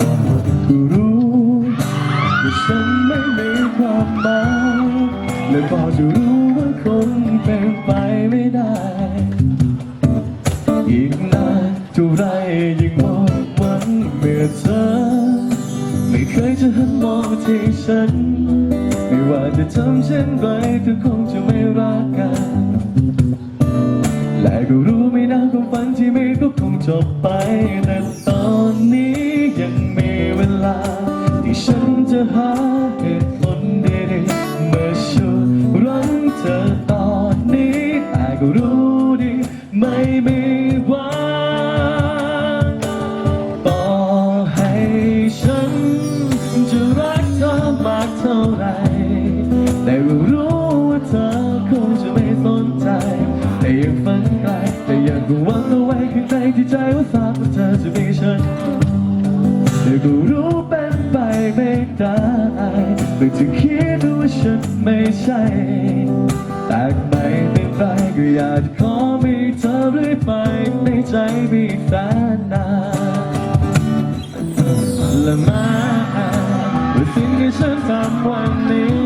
ก็รู้ว่าฉันไม่มีความหมายและพอจะรู้ว่าคงเป็นไปไม่ได้ อีกนานเท่าไรยิ่งมองวันเมื่อเธอ ไม่เคยจะหันมองที่ฉัน ไม่ว่าจะทำเช่นไรเธอคงจะไม่รักกันและก็รู้ไม่นานความฝันที่มีก็คงจบไปแต่ เธอตอนนี้แต่ก็รู้ดีไม่มีวันต่อให้ฉันจะรักเธอมากเท่าไรแต่ก็รู้ว่าเธอคงจะไม่สนใจ แต่ยังฝันไกลแต่ยังคงหวังเอาไว้ข้างในที่ใจว่าทราบว่าเธอจะมีฉันแต่ก็รู้เป็นไปไม่ได้แต่จะคิดว่าฉันไม่ใช่ แต่ไม่เป็นไรก็อยากจะขอมีเธอเรื่อยไปในใจมีแฟนนานและมาว่าสิ่งที่ฉันทำวันนี้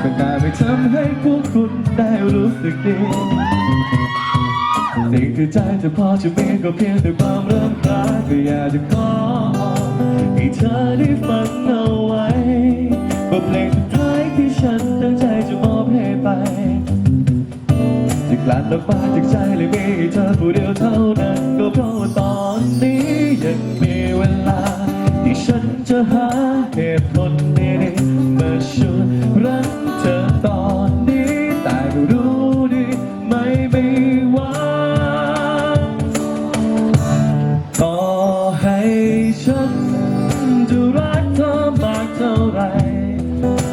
ก็ได้ไปทำให้พวกคุณได้รู้สึกดีสิ่งที่ใจจะพอจะมีก็เพียงแต่ความเริ่มคลาก็อยากจะขอให้เธอได้ฟังเอาไว้บทเพลงสุดท้าย จะกลั่นอกมาจากใจเลยมีเธอผู้เดียวเท่านั้นก็เพราะว่าตอนนี้ยังมีเวลา ที่ฉันจะหาเหตุผลดีๆมาชวยรักเธอตอนนี้แต่ก็รู้ดีไม่มีวันต่อให้ฉันจะรักเธอมากเท่าไหร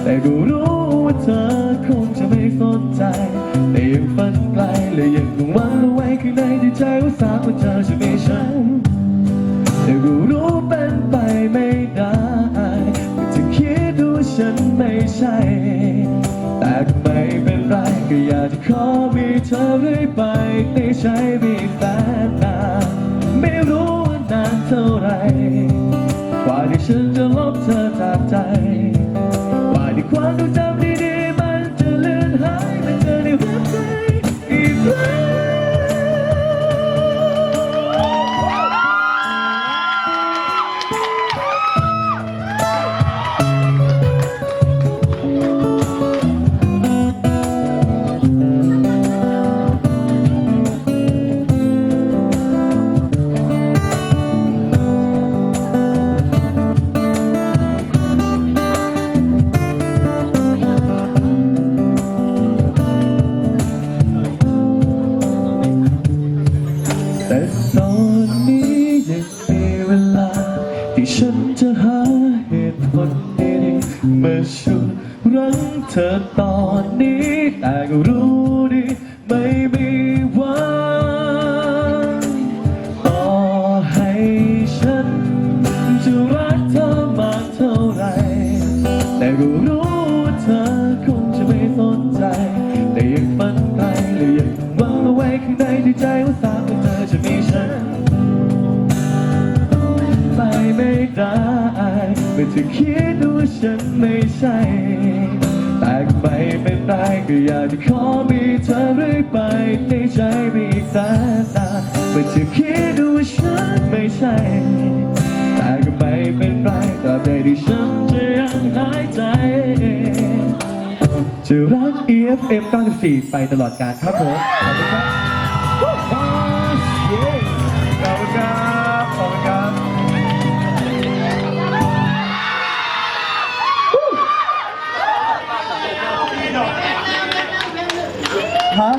แต่ก็รู้ว่าเธอคงจะไม่สนใจ และยังคงหวังเอาไว้ข้างในที่ใจว่าสาว่าเธอจะมีฉันแต่ก็รู้เป็นไปไม่ได้จะคิดดูฉันไม่ใช่ แต่ก็ไม่เป็นไรก็อยากจะขอมีเธอเรื่อยไปในใจมีแฟนนานไม่รู้ว่านานเท่าไหรกว่าที่ฉันจะลบเธอจากใจ กว่าที่ความทรงจ อี ดีๆมาช่วยรักเธอตอนนี้แต่ก็รู้ดีไม่มีวันต่อให้ฉันจะรักเธอมากเท่าไหรแต่ก็รู้ว่าเธอคงจะไม่สนใจ แต่ยังฝันไกลและยังหวังเอาไว้ข้างในที่ใจว่าสามว่าเธอจะมีฉันไปไม่ได้ ไม่จะคิดว่าฉันไม่ใช่ แต่ก็ไม่เป็นไรก็อยากจะขอมีเธอเรื่อยไปในใจมีแสนนาไม่จะคิดว่าฉันไม่ใช่ แต่ก็ไม่เป็นไรตราบใดที่ฉันจะยังหายใจจะรัก EFM 94ไปตลอดกาลครับผมขอบคุณครับ ฮะ